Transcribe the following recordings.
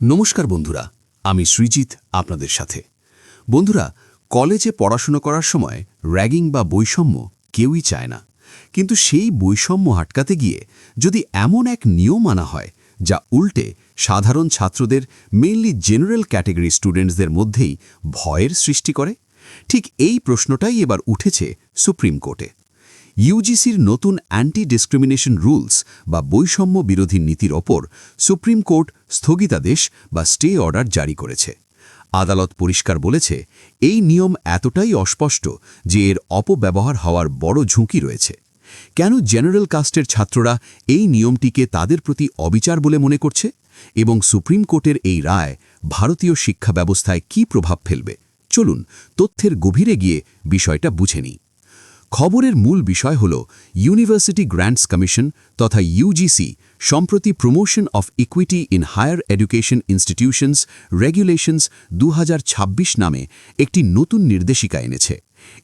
নমস্কার বন্ধুরা, আমি সৃজিত আপনাদের সাথে। বন্ধুরা, কলেজে পড়াশুনো করার সময় র্যাগিং বা বৈষম্য কেউই চায় না। কিন্তু সেই বৈষম্য আটকাতে গিয়ে যদি এমন এক নিয়ম আনা হয়, যা উল্টে সাধারণ ছাত্রদের মেইনলি জেনারেল ক্যাটেগরি স্টুডেন্টসদের মধ্যেই ভয়ের সৃষ্টি করে, ঠিক এই প্রশ্নটাই এবার উঠেছে সুপ্রিম কোর্টে ইউজিসির নতুন অ্যান্টি ডিসক্রিমিনেশন রুলস বা বৈষম্য বিরোধী নীতির ওপর সুপ্রিম কোর্ট স্থগিতাদেশ বা স্টে অর্ডার জারি করেছে। আদালত পরিষ্কার বলেছে, এই নিয়ম এতটাই অস্পষ্ট যে এর অপব্যবহার হওয়ার বড় ঝুঁকি রয়েছে। কেন জেনারেল কাস্টের ছাত্ররা এই নিয়মটিকে তাদের প্রতি অবিচার বলে মনে করছে? এবং সুপ্রিম কোর্টের এই রায় ভারতীয় শিক্ষা ব্যবস্থায় কী প্রভাব ফেলবে? চলুন তথ্যের গভীরে গিয়ে বিষয়টা বুঝে নিই। খবরের মূল বিষয় হল ইউনিভার্সিটি গ্র্যান্টস কমিশন তথা ইউজিসি সম্প্রতি promotion of equity in higher education institutions regulations দু হাজার ছাব্বিশ নামে একটি নতুন নির্দেশিকা এনেছে।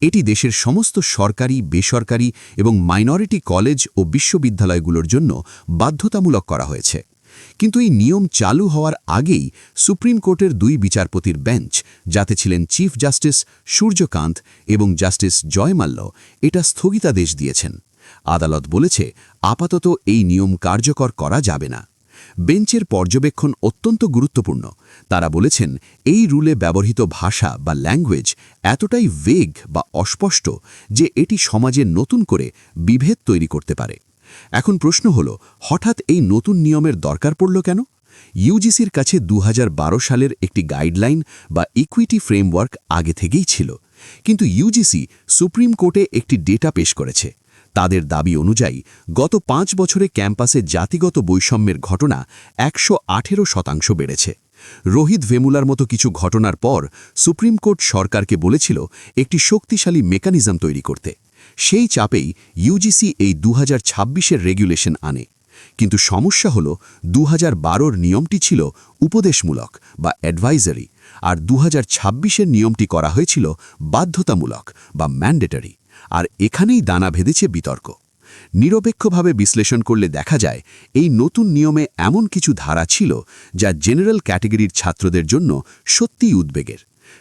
এটি দেশের সমস্ত সরকারি, বেসরকারি এবং মাইনরিটি কলেজ ও বিশ্ববিদ্যালয়গুলোর জন্য বাধ্যতামূলক করা হয়েছে। কিন্তু এই নিয়ম চালু হওয়ার আগেই সুপ্রিম কোর্টের দুই বিচারপতির বেঞ্চ, যাতে ছিলেন চিফ জাস্টিস সূর্যকান্ত এবং জাস্টিস জয়মাল্য, এটা স্থগিতাদেশ দিয়েছেন। আদালত বলেছে, আপাতত এই নিয়ম কার্যকর করা যাবে না। বেঞ্চের পর্যবেক্ষণ অত্যন্ত গুরুত্বপূর্ণ। তারা বলেছেন, এই রুলে ব্যবহৃত ভাষা বা ল্যাঙ্গুয়েজ এতটাই ভেগ বা অস্পষ্ট যে এটি সমাজে নতুন করে বিভেদ তৈরি করতে পারে। এখন প্রশ্ন হল, হঠাৎ এই নতুন নিয়মের দরকার পড়ল কেন? ইউজিসির কাছে দু হাজার বারো সালের একটি গাইডলাইন বা ইকুইটি ফ্রেমওয়ার্ক আগে থেকেই ছিল। কিন্তু ইউজিসি সুপ্রিম কোর্টে একটি ডেটা পেশ করেছে। তাদের দাবি অনুযায়ী, গত পাঁচ বছরে ক্যাম্পাসে জাতিগত বৈষম্যের ঘটনা একশো আঠেরো শতাংশ বেড়েছে। রোহিত ভেমুলার মতো কিছু ঘটনার পর সুপ্রিম কোর্ট সরকারকে বলেছিল, একটি শক্তিশালী মেকানিজম তৈরি করতে। সেই চাপেই ইউজিসি এই দু হাজার রেগুলেশন আনে। কিন্তু সমস্যা হল দু হাজার নিয়মটি ছিল উপদেশমূলক বা অ্যাডভাইজারি আর দু হাজার নিয়মটি করা হয়েছিল বাধ্যতামূলক বা ম্যান্ডেটারি আর এখানেই দানা ভেদেছে বিতর্ক। নিরপেক্ষভাবে বিশ্লেষণ করলে দেখা যায় এই নতুন নিয়মে এমন কিছু ধারা ছিল যা জেনারেল ক্যাটেগরির ছাত্রদের জন্য সত্যিই উদ্বেগের।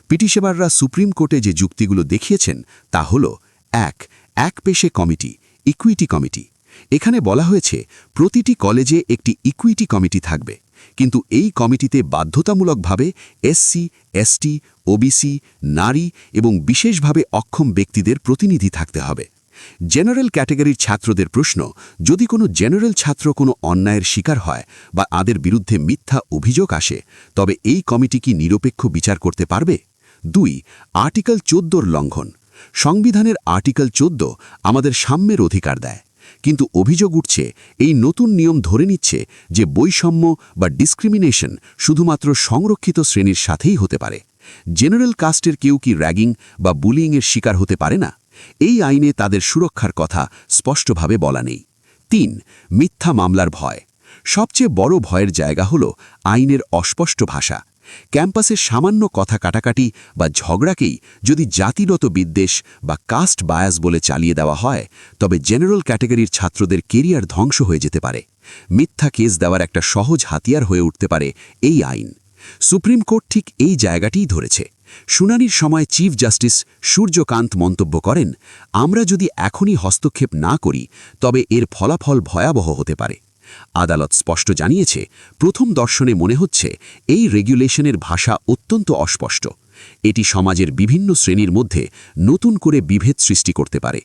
পিটিশেবাররা সুপ্রিম কোর্টে যে যুক্তিগুলো দেখিয়েছেন তা হল, এক এক পেশে কমিটি ইকুইটি কমিটি। এখানে বলা হয়েছে, প্রতিটি কলেজে একটি ইকুইটি কমিটি থাকবে। কিন্তু এই কমিটিতে বাধ্যতামূলকভাবে এসসি এসটি ওবিসি নারী এবং বিশেষভাবে অক্ষম ব্যক্তিদের প্রতিনিধি থাকতে হবে। জেনারেল ক্যাটেগরির ছাত্রদের প্রশ্ন, যদি কোনো জেনারেল ছাত্র কোনো অন্যায়ের শিকার হয় বা আদের বিরুদ্ধে মিথ্যা অভিযোগ আসে, তবে এই কমিটি কি নিরপেক্ষ বিচার করতে পারবে? দুই, আর্টিকেল চোদ্দোর লঙ্ঘন। সংবিধানের আর্টিকেল চোদ্দ আমাদের সাম্যের অধিকার দেয়। কিন্তু অভিযোগ উঠছে, এই নতুন নিয়ম ধরে নিচ্ছে যে বৈষম্য বা ডিসক্রিমিনেশন শুধুমাত্র সংরক্ষিত শ্রেণির সাথেই হতে পারে। জেনারেল কাস্টের কেউ কি র্যাগিং বা বুলিংয়ের শিকার হতে পারে না? এই আইনে তাদের সুরক্ষার কথা স্পষ্টভাবে বলা নেই। তিন, মিথ্যা মামলার ভয়। সবচেয়ে বড় ভয়ের জায়গা হল আইনের অস্পষ্ট ভাষা। ক্যাম্পাসের সামান্য কথা কাটাকাটি বা ঝগড়াকেই যদি জাতিগত বিদ্বেষ বা কাস্ট বায়াস বলে চালিয়ে দেওয়া হয়, তবে জেনারেল ক্যাটেগরির ছাত্রদের কেরিয়ার ধ্বংস হয়ে যেতে পারে। মিথ্যা কেস দেওয়ার একটা সহজ হাতিয়ার হয়ে উঠতে পারে এই আইন। সুপ্রিম কোর্ট ঠিক এই জায়গাটিই ধরেছে। শুনানির সময় চিফ জাস্টিস সূর্যকান্ত মন্তব্য করেন, আমরা যদি এখনই হস্তক্ষেপ না করি, তবে এর ফলাফল ভয়াবহ হতে পারে। আদালত স্পষ্ট জানিয়েছে, প্রথম দর্শনে মনে হচ্ছে এই রেগুলেশনের ভাষা অত্যন্ত অস্পষ্ট। এটি সমাজের বিভিন্ন শ্রেণির মধ্যে নতুন করে বিভেদ সৃষ্টি করতে পারে।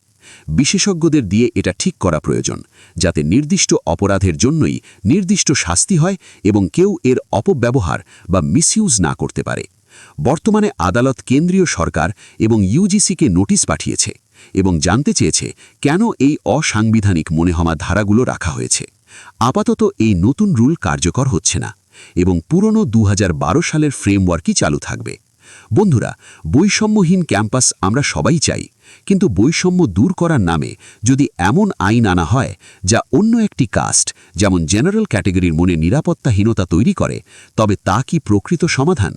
বিশেষজ্ঞদের দিয়ে এটা ঠিক করা প্রয়োজন, যাতে নির্দিষ্ট অপরাধের জন্যই নির্দিষ্ট শাস্তি হয় এবং কেউ এর অপব্যবহার বা মিসইউজ না করতে পারে। বর্তমানে আদালত কেন্দ্রীয় সরকার এবং ইউজিসিকে নোটিশ পাঠিয়েছে এবং জানতে চেয়েছে কেন এই অসাংবিধানিক মনে হওয়া ধারাগুলো রাখা হয়েছে। আপাতত এই নতুন রুল কার্যকর হচ্ছে না এবং পুরনো দু হাজার বারো সালের ফ্রেমওয়ার্কই চালু থাকবে। বন্ধুরা, বৈষম্যহীন ক্যাম্পাস আমরা সবাই চাই, কিন্তু বৈষম্য দূর করার নামে যদি এমন আইন আনা হয় যা অন্য একটি কাস্ট, যেমন জেনারেল ক্যাটেগরির মনে নিরাপত্তাহীনতা তৈরি করে, তবে তা কি প্রকৃত সমাধান?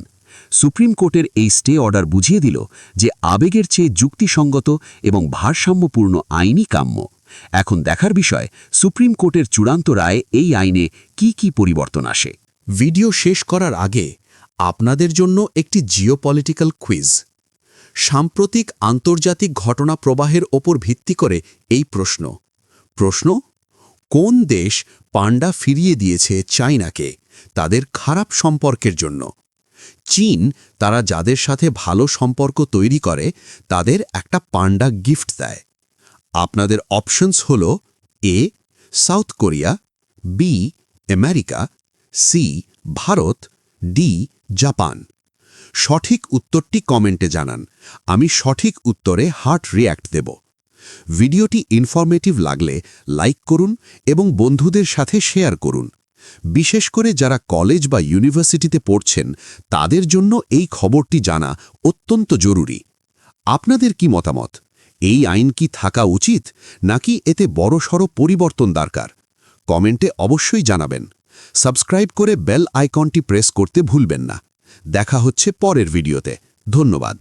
সুপ্রিম কোর্টের এই স্টে অর্ডার বুঝিয়ে দিল যে আবেগের চেয়ে যুক্তিসঙ্গত এবং ভারসাম্যপূর্ণ আইনই কাম্য। এখন দেখার বিষয়, সুপ্রিম কোর্টের চূড়ান্ত রায়ে এই আইনে কি কি পরিবর্তন আসে? ভিডিও শেষ করার আগে আপনাদের জন্য একটি জিওপলিটিক্যাল কুইজ। সাম্প্রতিক আন্তর্জাতিক ঘটনা প্রবাহের ওপর ভিত্তি করে এই প্রশ্ন। প্রশ্ন, কোন দেশ পান্ডা ফিরিয়ে দিয়েছে চাইনাকে তাদের খারাপ সম্পর্কের জন্য? চীন, তারা যাদের সাথে ভালো সম্পর্ক তৈরি করে, তাদের একটা পাণ্ডা গিফট দেয়। আপনাদের অপশনস হল A south Korea B America C Bharat D Japan সঠিক উত্তরটি কমেন্টে জানান। আমি সঠিক উত্তরে হার্ট রিয়্যাক্ট দেব। ভিডিওটি ইনফরমেটিভ লাগলে লাইক করুন এবং বন্ধুদের সাথে শেয়ার করুন। বিশেষ করে যারা কলেজ বা ইউনিভার্সিটিতে পড়ছেন, তাদের জন্য এই খবরটি জানা অত্যন্ত জরুরি। আপনাদের কি মতামত? এই আইন কি থাকা উচিত, নাকি এতে বড়সড় পরিবর্তন দরকার? কমেন্টে অবশ্যই জানাবেন। সাবস্ক্রাইব করে বেল আইকনটি প্রেস করতে ভুলবেন না। দেখা হচ্ছে পরের ভিডিওতে। ধন্যবাদ।